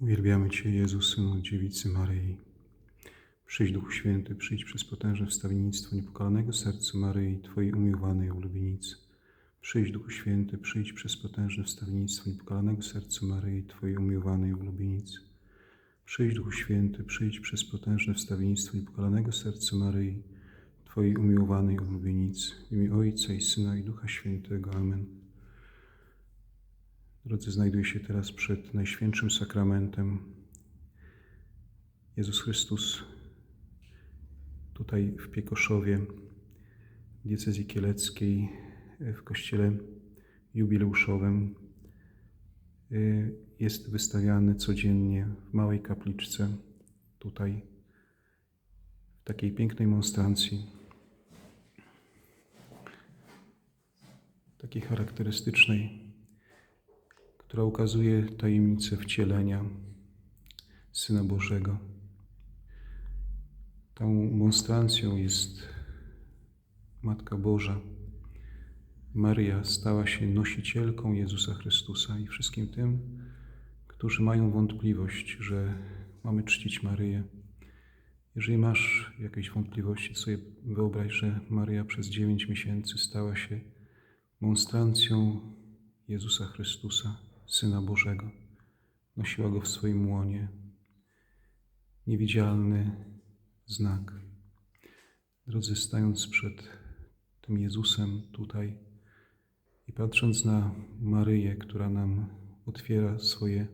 Uwielbiamy Cię, Jezu, Synu Dziewicy Maryi. Przyjdź, Duchu Święty, przyjdź przez potężne wstawiennictwo niepokalanego sercu Maryi, Twojej umiłowanej ulubienicy. Przyjdź, Duchu Święty, przyjdź przez potężne wstawiennictwo niepokalanego sercu Maryi, Twojej umiłowanej ulubienicy. Przyjdź, Duchu Święty, przyjdź przez potężne wstawiennictwo niepokalanego sercu Maryi, Twojej umiłowanej ulubienicy. W imię Ojca i Syna i Ducha Świętego. Amen. Drodzy, znajduję się teraz przed Najświętszym Sakramentem. Jezus Chrystus tutaj w Piekoszowie, w diecezji kieleckiej, w kościele jubileuszowym y, jest wystawiany codziennie w małej kapliczce, tutaj w takiej pięknej monstrancji, takiej charakterystycznej, która ukazuje tajemnicę wcielenia Syna Bożego. Tą monstrancją jest Matka Boża. Maria stała się nosicielką Jezusa Chrystusa i wszystkim tym, którzy mają wątpliwość, że mamy czcić Maryję. Jeżeli masz jakieś wątpliwości, to sobie wyobraź, że Maria przez dziewięć miesięcy stała się monstrancją Jezusa Chrystusa, Syna Bożego. Nosiła go w swoim łonie. Niewidzialny znak. Drodzy, stając przed tym Jezusem tutaj i patrząc na Maryję, która nam otwiera swoje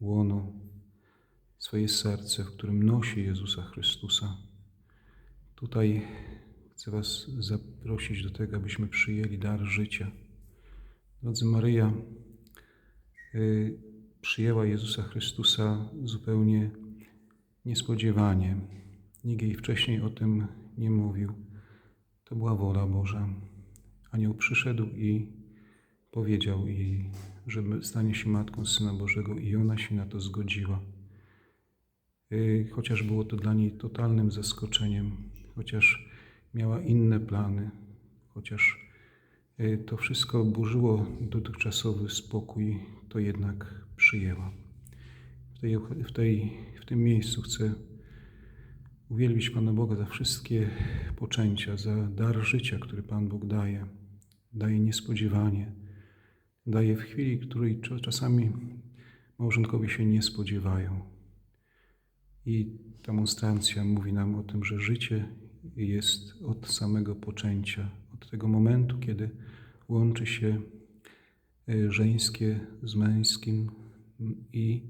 łono, swoje serce, w którym nosi Jezusa Chrystusa, tutaj chcę Was zaprosić do tego, abyśmy przyjęli dar życia. Drodzy, Maryja przyjęła Jezusa Chrystusa zupełnie niespodziewanie. Nikt jej wcześniej o tym nie mówił. To była wola Boża. Anioł przyszedł i powiedział jej, że stanie się matką Syna Bożego i ona się na to zgodziła. Y, Chociaż było to dla niej totalnym zaskoczeniem, chociaż miała inne plany, chociaż y, to wszystko burzyło dotychczasowy spokój, to jednak przyjęła. W, tej, w, tej, w tym miejscu chcę uwielbić Pana Boga za wszystkie poczęcia, za dar życia, który Pan Bóg daje. Daje niespodziewanie. Daje w chwili, której czasami małżonkowie się nie spodziewają. I ta monstrancja mówi nam o tym, że życie jest od samego poczęcia, od tego momentu, kiedy łączy się y, żeńskie z męskim i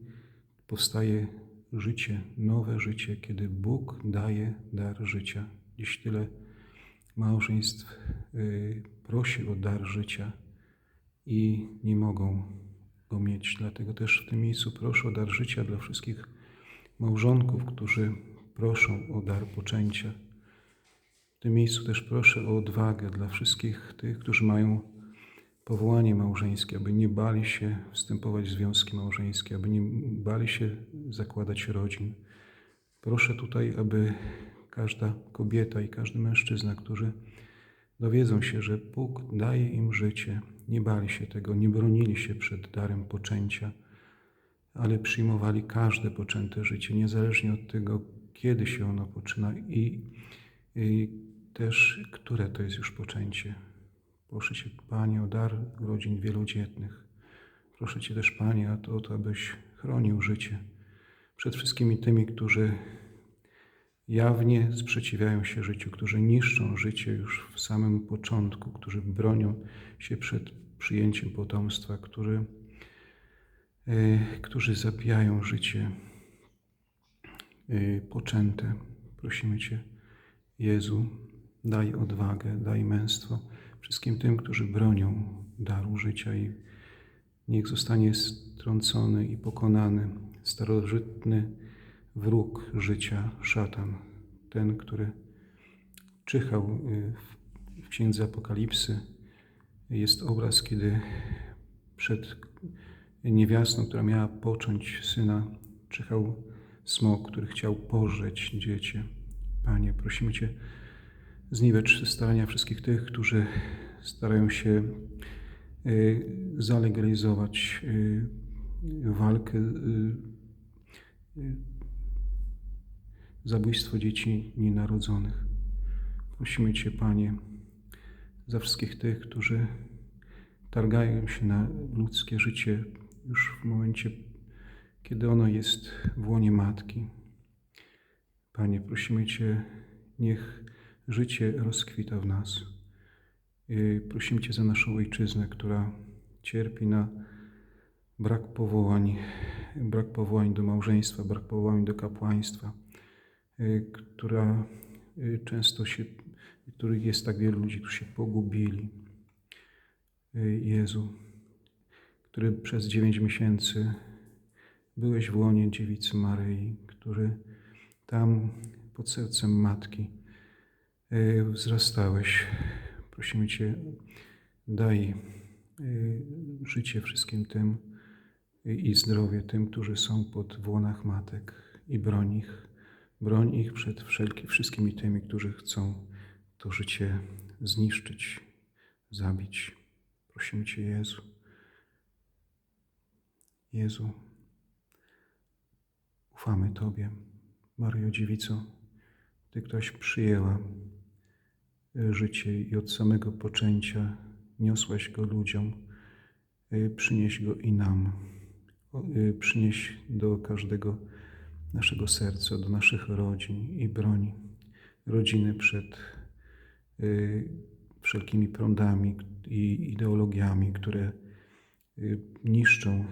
powstaje życie, nowe życie, kiedy Bóg daje dar życia. Dziś tyle małżeństw y, prosi o dar życia i nie mogą go mieć. Dlatego też w tym miejscu proszę o dar życia dla wszystkich małżonków, którzy proszą o dar poczęcia. W tym miejscu też proszę o odwagę dla wszystkich tych, którzy mają powołanie małżeńskie, aby nie bali się wstępować w związki małżeńskie, aby nie bali się zakładać rodzin. Proszę tutaj, aby każda kobieta i każdy mężczyzna, którzy dowiedzą się, że Bóg daje im życie, nie bali się tego, nie bronili się przed darem poczęcia, ale przyjmowali każde poczęte życie, niezależnie od tego, kiedy się ono poczyna i, i też, które to jest już poczęcie. Proszę Cię, Panie, o dar rodzin wielodzietnych. Proszę Cię też, Panie, o to, abyś chronił życie przed wszystkimi tymi, którzy jawnie sprzeciwiają się życiu, którzy niszczą życie już w samym początku, którzy bronią się przed przyjęciem potomstwa, którzy, yy, którzy zabijają życie yy, poczęte. Prosimy Cię, Jezu, daj odwagę, daj męstwo wszystkim tym, którzy bronią daru życia i niech zostanie strącony i pokonany starożytny wróg życia, szatan, ten, który czyhał y, w księdze Apokalipsy. Jest obraz, kiedy przed niewiastą, która miała począć syna, czyhał smok, który chciał pożreć dziecię. Panie, prosimy Cię, zniwecz starania wszystkich tych, którzy starają się y, zalegalizować y, walkę y, zabójstwo dzieci nienarodzonych. Prosimy Cię, Panie, za wszystkich tych, którzy targają się na ludzkie życie już w momencie, kiedy ono jest w łonie matki. Panie, prosimy Cię, niech życie rozkwita w nas. Prosimy Cię za naszą ojczyznę, która cierpi na brak powołań, brak powołań do małżeństwa, brak powołań do kapłaństwa, y, która y, często się, których jest tak wielu ludzi, którzy się pogubili. Y, Jezu, który przez dziewięć miesięcy byłeś w łonie dziewicy Maryi, który tam pod sercem matki wzrastałeś. Prosimy Cię, daj y, życie wszystkim tym y, i zdrowie tym, którzy są pod w matek i broń ich, broń ich przed wszelki, wszystkimi tymi, którzy chcą to życie zniszczyć, zabić. Prosimy Cię, Jezu. Jezu, ufamy Tobie. Maryjo Dziewico, Ty, któraś przyjęła życie i od samego poczęcia niosłaś go ludziom, y, przynieś go i nam. Y, Przynieś do każdego naszego serca, do naszych rodzin i broń rodziny przed wszelkimi prądami i ideologiami, które niszczą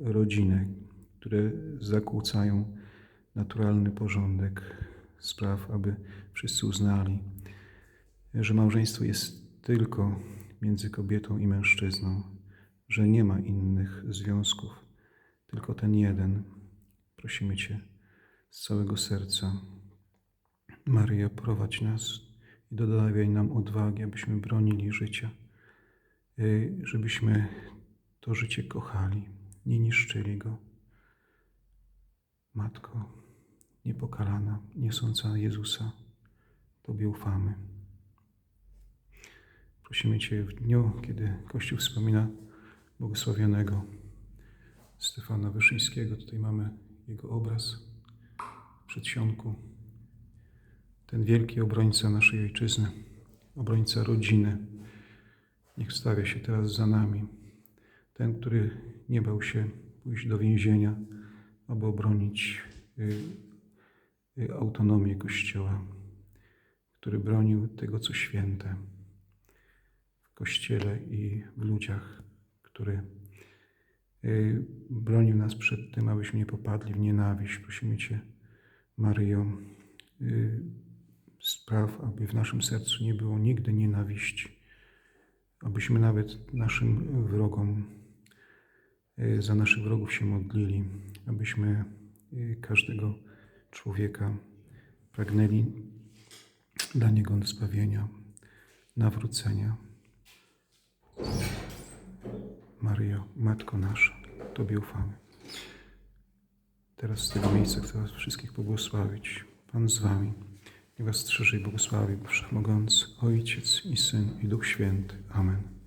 rodzinę, które zakłócają naturalny porządek spraw, aby wszyscy uznali, że małżeństwo jest tylko między kobietą i mężczyzną, że nie ma innych związków, tylko ten jeden. Prosimy Cię z całego serca, Maryjo, prowadź nas i dodawaj nam odwagi, abyśmy bronili życia, y, żebyśmy to życie kochali, nie niszczyli go. Matko, niepokalana, niosąca Jezusa, Tobie ufamy. Prosimy Cię w dniu, kiedy Kościół wspomina błogosławionego Stefana Wyszyńskiego. Tutaj mamy jego obraz w przedsionku. Ten wielki obrońca naszej ojczyzny, obrońca rodziny, niech stawia się teraz za nami. Ten, który nie bał się pójść do więzienia, aby obronić y, y, autonomię Kościoła, który bronił tego, co święte Kościele i w ludziach, który y, bronił nas przed tym, abyśmy nie popadli w nienawiść. Prosimy Cię, Maryjo, y, spraw, aby w naszym sercu nie było nigdy nienawiści, abyśmy nawet naszym wrogom, y, za naszych wrogów się modlili, abyśmy każdego człowieka pragnęli dla niego zbawienia, nawrócenia. Maryjo, Matko nasza, Tobie ufamy. Teraz z tego miejsca chcę Was wszystkich pobłogosławić. Pan z Wami. Niech Was strzeże i błogosławi Wszechmogący Ojciec i Syn i Duch Święty. Amen.